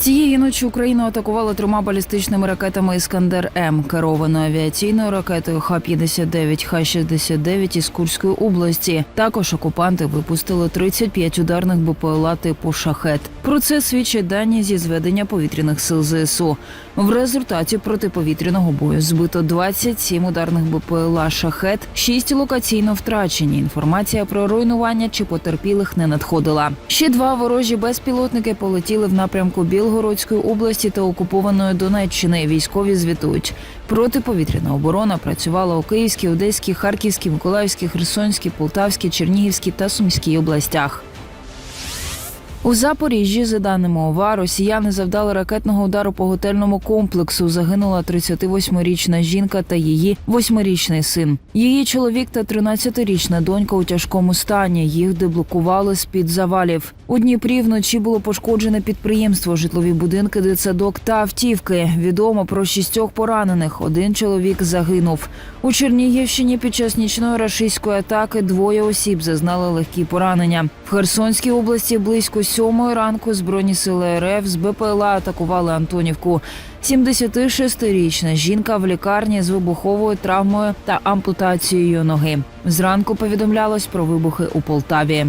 Цієї ночі Україну атакували трьома балістичними ракетами Іскандер М, керованою авіаційною ракетою Х-59, Х-69 із Курської області. Також окупанти випустили 35 ударних БПЛА типу Шахет. Про це свідчать дані зі зведення повітряних сил ЗСУ. В результаті протиповітряного бою збито 27 ударних БПЛА Шахет, 6 локаційно втрачені. Інформація про руйнування чи потерпілих не надходила. Ще два ворожі безпілотники полетіли в напрямку Білгородської області та окупованої Донеччини. Військові звітують. Протиповітряна оборона працювала у Київській, Одеській, Харківській, Миколаївській, Херсонській, Полтавській, Чернігівській та Сумській областях. У Запоріжжі, за даними ОВА, росіяни завдали ракетного удару по готельному комплексу. Загинула 38-річна жінка та її 8-річний син. Її чоловік та 13-річна донька у тяжкому стані. Їх деблокували з під завалів. У Дніпрі вночі було пошкоджене підприємство, житлові будинки, дитсадок та автівки. Відомо про шістьох поранених. Один чоловік загинув. У Чернігівщині під час нічної рашистської атаки двоє осіб зазнали легкі поранення. В Херсонській області близько сьомої ранку збройні сили РФ з БПЛА атакували Антонівку. 76-річна жінка в лікарні з вибуховою травмою та ампутацією ноги. Зранку повідомлялось про вибухи у Полтаві.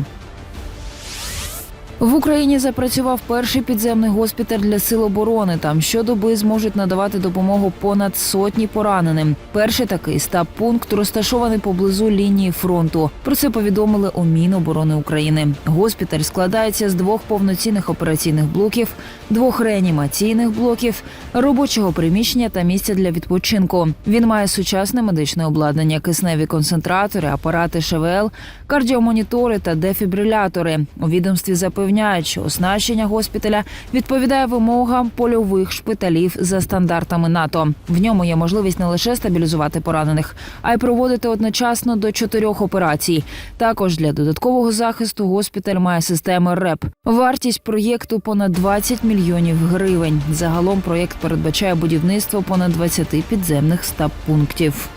В Україні запрацював перший підземний госпіталь для сил оборони. Там щодоби зможуть надавати допомогу понад сотні пораненим. Перший такий стаб пункт розташований поблизу лінії фронту. Про це повідомили у Міноборони України. Госпіталь складається з двох повноцінних операційних блоків, двох реанімаційних блоків, робочого приміщення та місця для відпочинку. Він має сучасне медичне обладнання, кисневі концентратори, апарати ШВЛ, кардіомонітори та дефібрилятори. У відомстві запевняють, оснащення госпіталя відповідає вимогам польових шпиталів за стандартами НАТО. В ньому є можливість не лише стабілізувати поранених, а й проводити одночасно до чотирьох операцій. Також для додаткового захисту госпіталь має системи РЕП. Вартість проєкту понад 20 мільйонів гривень. Загалом проєкт передбачає будівництво понад 20 підземних стаб пунктів.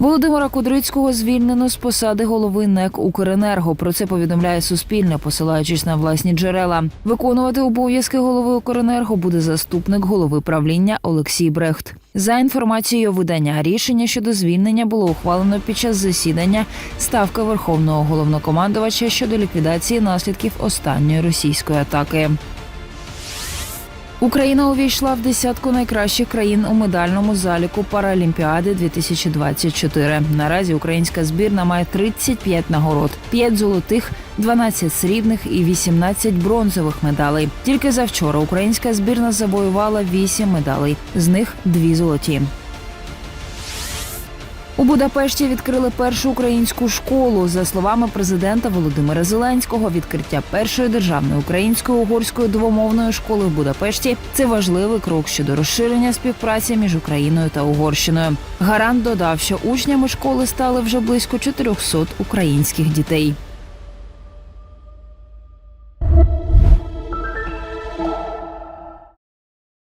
Володимира Кудрицького звільнено з посади голови НЕК Укренерго. Про це повідомляє Суспільне, посилаючись на власні джерела. Виконувати обов'язки голови Укренерго буде заступник голови правління Олексій Брехт. За інформацією видання, рішення щодо звільнення було ухвалено під час засідання ставки верховного головнокомандувача щодо ліквідації наслідків останньої російської атаки. Україна увійшла в десятку найкращих країн у медальному заліку Паралімпіади 2024. Наразі українська збірна має 35 нагород: 5 золотих, 12 срібних і 18 бронзових медалей. Тільки завчора українська збірна завоювала 8 медалей, з них 2 золоті. У Будапешті відкрили першу українську школу. За словами президента Володимира Зеленського, відкриття першої державної української угорської двомовної школи в Будапешті це важливий крок щодо розширення співпраці між Україною та Угорщиною. Гарант додав, що учнями школи стали вже близько 400 українських дітей.